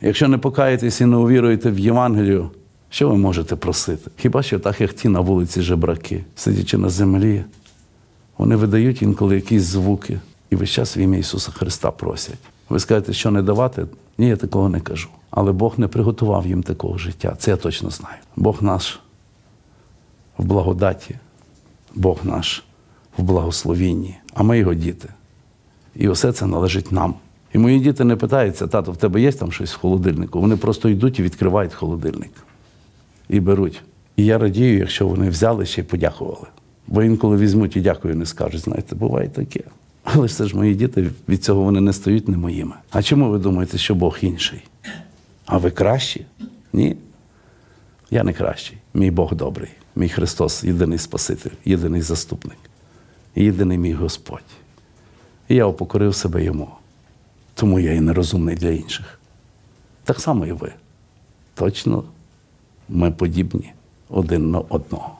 Якщо не покаєтесь і не увіруєте в Євангелію, що ви можете просити? Хіба що так, як ті на вулиці жебраки, сидячи на землі, вони видають інколи якісь звуки і весь час в ім'я Ісуса Христа просять. Ви скажете, що не давати? Ні, я такого не кажу. Але Бог не приготував їм такого життя. Це я точно знаю. Бог наш в благодаті, Бог наш в благословінні, а ми його діти. І усе це належить нам. І мої діти не питаються, тато, в тебе є там щось в холодильнику? Вони просто йдуть і відкривають холодильник і беруть. І я радію, якщо вони взяли ще й подякували. Бо інколи візьмуть і дякую, не скажуть. Знаєте, буває таке. Але це ж мої діти, від цього вони не стають не моїми. А чому ви думаєте, що Бог інший? А ви кращі? Ні. Я не кращий. Мій Бог добрий. Мій Христос єдиний Спаситель, єдиний заступник, єдиний мій Господь. І я упокорив себе йому. Тому я і нерозумний для інших. Так само і ви. Точно ми подібні один на одного.